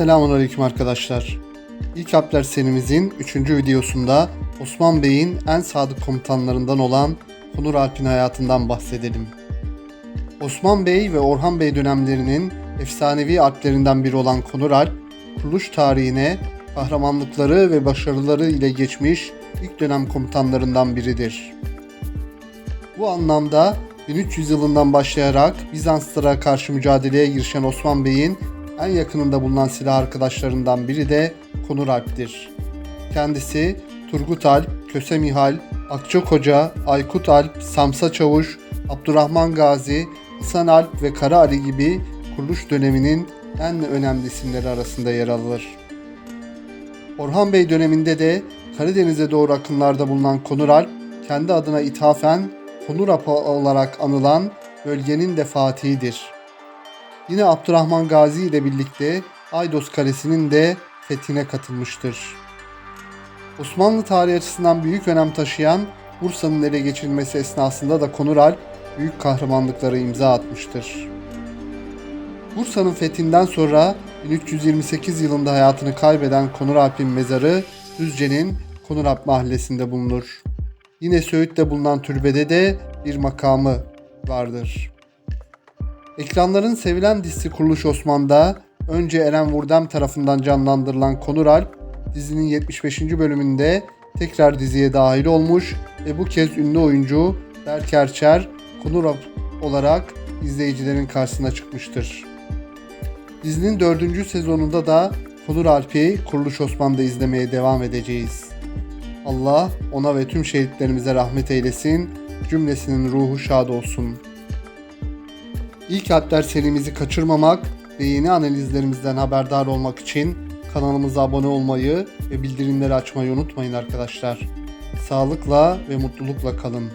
Selamun Aleyküm arkadaşlar. İlk Alpler serimizin 3. videosunda Osman Bey'in en sadık komutanlarından olan Konur Alp'in hayatından bahsedelim. Osman Bey ve Orhan Bey dönemlerinin efsanevi alplerinden biri olan Konur Alp, kuruluş tarihine kahramanlıkları ve başarıları ile geçmiş ilk dönem komutanlarından biridir. Bu anlamda 1300 yılından başlayarak Bizanslara karşı mücadeleye girişen Osman Bey'in en yakınında bulunan silah arkadaşlarından biri de Konur Alp'tir. Kendisi Turgut Alp, Köse Mihal, Akçakoca, Aykut Alp, Samsa Çavuş, Abdurrahman Gazi, Hasan Alp ve Kara Ali gibi kuruluş döneminin en önemli isimleri arasında yer alır. Orhan Bey döneminde de Karadeniz'e doğru akınlarda bulunan Konur Alp, kendi adına ithafen Konur Apa olarak anılan bölgenin de fatihidir. Yine Abdurrahman Gazi ile birlikte Aydos Kalesi'nin de fethine katılmıştır. Osmanlı tarihi açısından büyük önem taşıyan Bursa'nın ele geçirilmesi esnasında da Konur Alp büyük kahramanlıklara imza atmıştır. Bursa'nın fethinden sonra 1328 yılında hayatını kaybeden Konur Alp'in mezarı Düzce'nin Konur Alp mahallesinde bulunur. Yine Söğüt'te bulunan türbede de bir makamı vardır. Ekranların sevilen dizisi Kuruluş Osman'da önce Eren Vurdem tarafından canlandırılan Konur Alp dizinin 75. bölümünde tekrar diziye dahil olmuş ve bu kez ünlü oyuncu Berk Erçer Konur Alp olarak izleyicilerin karşısına çıkmıştır. Dizinin 4. sezonunda da Konur Alp'i Kuruluş Osman'da izlemeye devam edeceğiz. Allah ona ve tüm şehitlerimize rahmet eylesin, cümlesinin ruhu şad olsun. İlk Alpler serimizi kaçırmamak ve yeni analizlerimizden haberdar olmak için kanalımıza abone olmayı ve bildirimleri açmayı unutmayın arkadaşlar. Sağlıkla ve mutlulukla kalın.